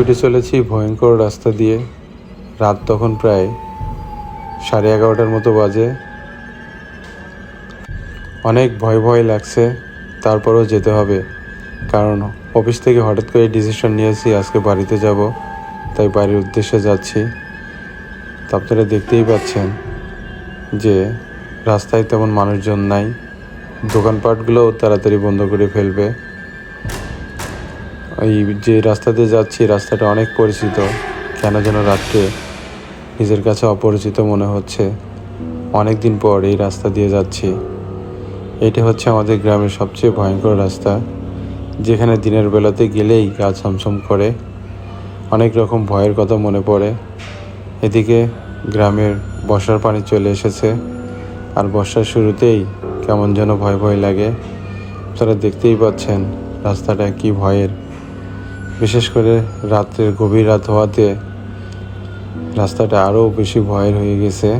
ছুটে চলেছি ভয়ঙ্কর রাস্তা দিয়ে। রাত তখন প্রায় সাড়ে এগারোটার মতো বাজে। অনেক ভয় ভয় লাগছে, তারপরেও যেতে হবে। কারণ অফিস থেকে হঠাৎ করে ডিসিশন নিয়েছি, আজকে বাড়িতে যাব, তাই বাড়ির উদ্দেশ্যে যাচ্ছি। তা আপনারা দেখতেই পাচ্ছেন যে রাস্তায় তেমন মানুষজন নাই। দোকানপাটগুলোও তাড়াতাড়ি বন্ধ করে ফেলবে। এই যে রাস্তাতে যাচ্ছি, রাস্তাটা অনেক পরিচিত। কেন যেন রাত্রে নিজের কাছে অপরিচিত মনে হচ্ছে। অনেক দিন পর এই রাস্তা দিয়ে যাচ্ছি। এটা হচ্ছে আমাদের গ্রামের সবচেয়ে ভয়ঙ্কর রাস্তা, যেখানে দিনের বেলাতে গেলেই গা ছমছম করে। অনেক রকম ভয়ের কথা মনে পড়ে। এদিকে গ্রামের বর্ষার পানি চলে এসেছে, আর বর্ষার শুরুতেই কেমন যেন ভয় ভয় লাগে। আপনারা দেখতেই পাচ্ছেন রাস্তাটা কি ভয়ের। বিশেষ করে রাত্রের গভীর রাত হওয়াতে রাস্তাটা আরও বেশি ভয়ের হয়ে গেছে।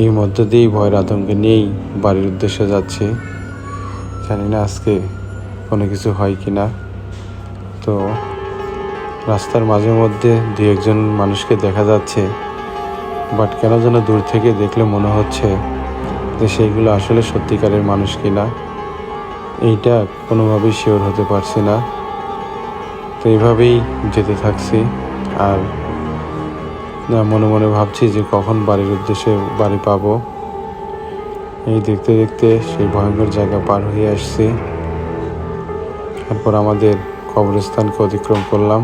এই মধ্য দিয়েই ভয়ের আতঙ্কে নিয়েই বাড়ির উদ্দেশ্যে যাচ্ছি। জানি না আজকে কোনো কিছু হয় কি না। তো রাস্তার মাঝে মধ্যে দু একজন মানুষকে দেখা যাচ্ছে, বাট কেন যেন দূর থেকে দেখলে মনে হচ্ছে যে সেইগুলো আসলে সত্যিকারের মানুষ কিনা এইটা কোনোভাবেই শিওর হতে পারছি না। তো এইভাবেই যেতে থাকছি। আর মনে মনে ভাবছি যে কখন বাড়ির উদ্দেশ্যে বাড়ি পাবো। এই দেখতে দেখতে সেই ভয়ঙ্কর জায়গা পার হয়ে আসছি। তারপর আমাদের কবরস্থানকে অতিক্রম করলাম।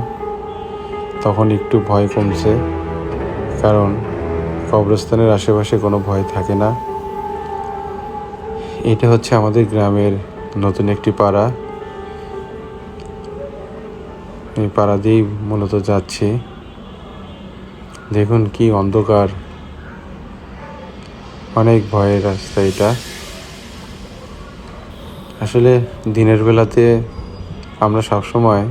তখন একটু ভয় কমছে, কারণ কবরস্থানের আশেপাশে কোনো ভয় থাকে না। এটা হচ্ছে আমাদের গ্রামের নতুন একটি পাড়া। এই পাড়া দিয়েই মূলত যাচ্ছি। দেখুন কি অন্ধকার। অনেক ভয়ের রাস্তা এটা। আসলে দিনের বেলাতে আমরা সবসময়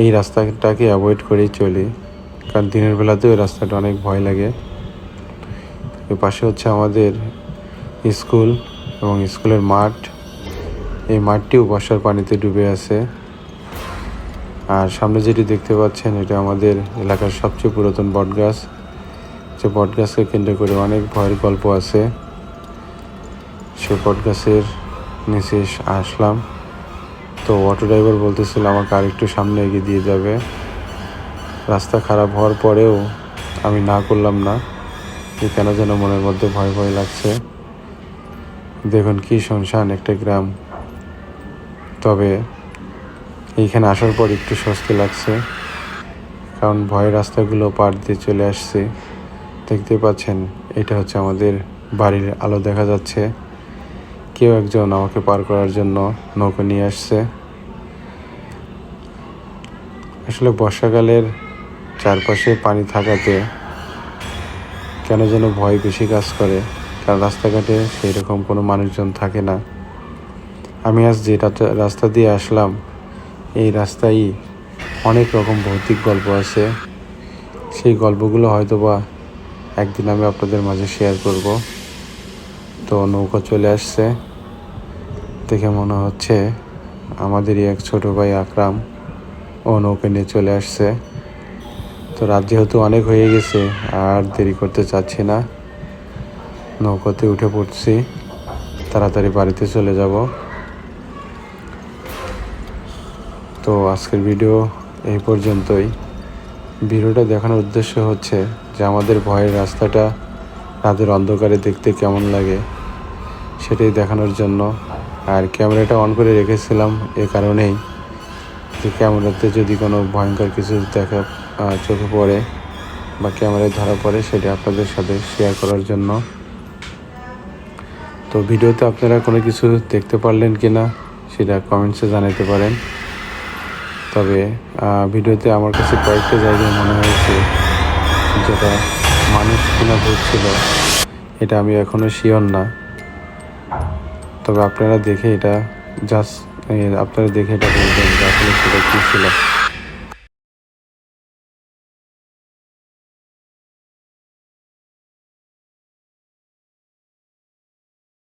এই রাস্তাটাকে অ্যাভয়েড করেই চলি, কারণ দিনের বেলাতেও এই রাস্তাটা অনেক ভয় লাগে। এর পাশে হচ্ছে আমাদের স্কুল এবং স্কুলের মাঠ। এই মাঠটিও বর্ষার পানিতে ডুবে আছে। আর সামনে যেটি দেখতে পাচ্ছেন, এটা আমাদের এলাকার সবচেয়ে পুরাতন বটগাছ। যে বটগাছকে কেন্দ্র করে অনেক ভয়ের গল্প আছে। সে বটগাছের নিচে আসলাম। তো অটো ড্রাইভার বলতেছিল, আমাকে আর একটু সামনে এগিয়ে দিয়ে যাবে। রাস্তা খারাপ হওয়ার পরেও আমি না করলাম না। যে কেন যেন মনের মধ্যে ভয় ভয় লাগছে। দেখুন কি শুনশান একটা গ্রাম। তবে এইখানে আসার পর একটু স্বস্তি লাগছে। কারণ ভয়ের রাস্তাগুলো পার দিয়ে চলে আসছে। দেখতে পাচ্ছেন, এটা হচ্ছে আমাদের বাড়ির আলো দেখা যাচ্ছে। কেউ একজন আমাকে পার করার জন্য নৌকা নিয়ে আসছে। আসলে বর্ষাকালের চারপাশে পানি থাকাতে কেন যেন ভয় বেশি কাজ করে, কারণ রাস্তাঘাটে সেই রকম কোনো মানুষজন থাকে না। আমি আজ যে রাস্তা দিয়ে আসলাম এই রাস্তায় অনেক রকম ভৌতিক গল্প আছে। সেই গল্পগুলো হয়তো বা একদিন আমি আপনাদের মাঝে শেয়ার করব। তো নৌকা চলে আসছে। দেখে মনে হচ্ছে আমাদেরই এক ছোট ভাই আকরাম ও নৌকা নিয়ে চলে আসছে। তো রাত যেহেতু অনেক হয়ে গেছে, আর দেরি করতে চাচ্ছি না। নৌকাতে উঠে পড়ছি। তাড়াতাড়ি বাড়িতে চলে যাব। তো আজকের ভিডিও এই পর্যন্তই। ভিডিওটা দেখানোর উদ্দেশ্য হচ্ছে যে আমাদের ভয়ের রাস্তাটা রাতের অন্ধকারে দেখতে কেমন লাগে, সেটাই দেখানোর জন্য। আর ক্যামেরাটা অন করে রেখেছিলাম এ কারণেই যে ক্যামেরাতে যদি কোনো ভয়ঙ্কর কিছু দেখা চোখে পড়ে বা ক্যামেরায় ধরা পড়ে, সেটা আপনাদের সাথে শেয়ার করার জন্য। তো ভিডিওতে আপনারা কোনো কিছু দেখতে পারলেন কি না সেটা কমেন্টসে জানাতে পারেন। তবে ভিডিওতে আমার কাছে কয়েকটা জায়গায় মনে হয়েছে যেটা মানুষ কিনা ঘুরছিল এটা আমি এখনও শিওর না। তবে আপনারা দেখে এটা জাস্ট আপনারা দেখে এটা বলবেন যে আসলে সেটা কী ছিল।